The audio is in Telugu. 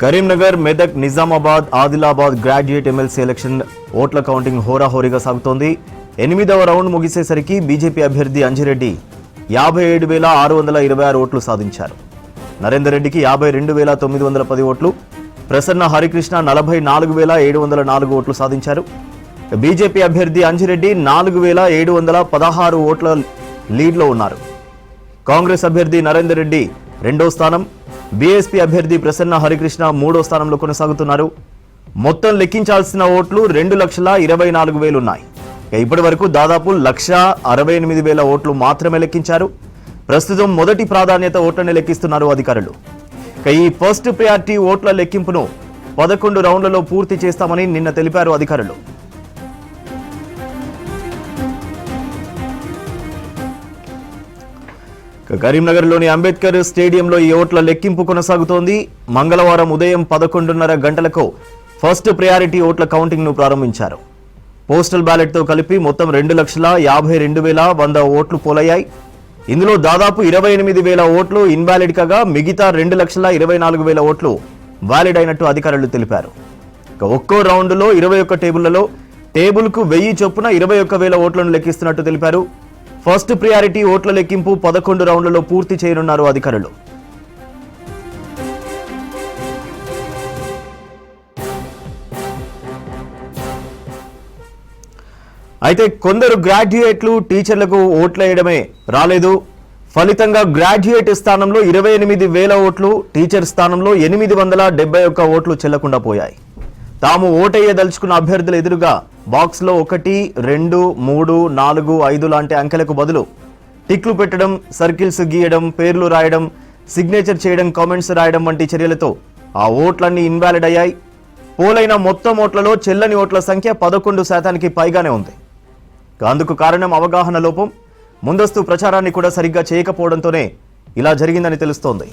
Karimnagar Medak Nizamabad Adilabad graduate MLC election ఓట్ల కౌంటింగ్ హోరాహోరీగా సాగుతోంది. ఎనిమిదవ రౌండ్ ముగిసేసరికి బీజేపీ అభ్యర్థి అంజిరెడ్డి యాభై ఏడు వేల ఆరు వందల ఇరవై ఆరు ఓట్లు సాధించారు. నరేందర్ రెడ్డికి యాభై రెండు వేల తొమ్మిది వందల పది ఓట్లు ప్రసన్న హరికృష్ణ నలభై నాలుగు వేల ఏడు వందల నాలుగు ఓట్లు సాధించారు. బీజేపీ అభ్యర్థి అంజిరెడ్డి నాలుగు వేల ఏడు వందల పదహారు ఓట్ల లీడ్లో ఉన్నారు. కాంగ్రెస్ అభ్యర్థి నరేందర్ రెడ్డి రెండో స్థానం బీఎస్పీ అభ్యర్థి ప్రసన్న హరికృష్ణ మూడో స్థానంలో కొనసాగుతున్నారు. మొత్తం లెక్కించాల్సిన ఓట్లు రెండు లక్షల ఇరవై నాలుగు వేలు ఉన్నాయి ఇప్పటి వరకు దాదాపు లక్ష అరవై ఎనిమిది వేల ఓట్లు మాత్రమే లెక్కించారు. ప్రస్తుతం మొదటి ప్రాధాన్యత ఓట్లని లెక్కిస్తున్నారు అధికారులు. ఈ ఫస్ట్ ప్రయారిటీ ఓట్ల లెక్కింపును పదకొండు రౌండ్లలో పూర్తి చేస్తామని నిన్న తెలిపారు అధికారులు. కరీంనగర్లోని అంబేద్కర్ స్టేడియంలో ఈ ఓట్ల లెక్కింపు కొనసాగుతోంది. మంగళవారం ఉదయం పదకొండున్నర గంటలకు ఫస్ట్ ప్రయారిటీ ఓట్ల కౌంటింగ్ను ప్రారంభించారు. పోస్టల్ బ్యాలెట్తో కలిపి మొత్తం రెండు లక్షల యాభై రెండు వేల వంద ఓట్లు పోలయ్యాయి. ఇందులో దాదాపు ఇరవై ఎనిమిది వేల ఓట్లు ఇన్వాలిడ్ కాగా మిగతా రెండు లక్షల ఇరవై నాలుగు వేల ఓట్లు వ్యాలిడ్ అయినట్టు అధికారులు తెలిపారు. ఒక్కో రౌండ్లో ఇరవై ఒక్క టేబుళ్ళలో టేబుల్కు వెయ్యి చొప్పున ఇరవై ఒక్క వేల ఓట్లను లెక్కిస్తున్నట్టు తెలిపారు. ఫస్ట్ ప్రియారిటీ ఓట్ల లెక్కింపు పదకొండు రౌండ్లలో పూర్తి చేయనున్నారు అధికారులు. అయితే కొందరు గ్రాడ్యుయేట్లు టీచర్లకు ఓట్లేయడమే రాలేదు. ఫలితంగా గ్రాడ్యుయేట్ స్థానంలో ఇరవై ఎనిమిది వేల ఓట్లు టీచర్ స్థానంలో ఎనిమిది వందల డెబ్బై ఒక్క ఓట్లు చెల్లకుండా పోయాయి. తాము ఓటేయదలుచుకున్న అభ్యర్థుల ఎదురుగా బాక్స్లో ఒకటి రెండు మూడు నాలుగు ఐదు లాంటి అంకెలకు బదులు టిక్లు పెట్టడం సర్కిల్స్ గీయడం పేర్లు రాయడం సిగ్నేచర్ చేయడం కామెంట్స్ రాయడం వంటి చర్యలతో ఆ ఓట్లన్నీ ఇన్వాలిడ్ అయ్యాయి. పోలైన మొత్తం ఓట్లలో చెల్లని ఓట్ల సంఖ్య పదకొండు శాతానికి పైగానే ఉంది. అందుకు కారణం అవగాహన లోపం. ముందస్తు ప్రచారాన్ని కూడా సరిగ్గా చేయకపోవడంతోనే ఇలా జరిగిందని తెలుస్తోంది.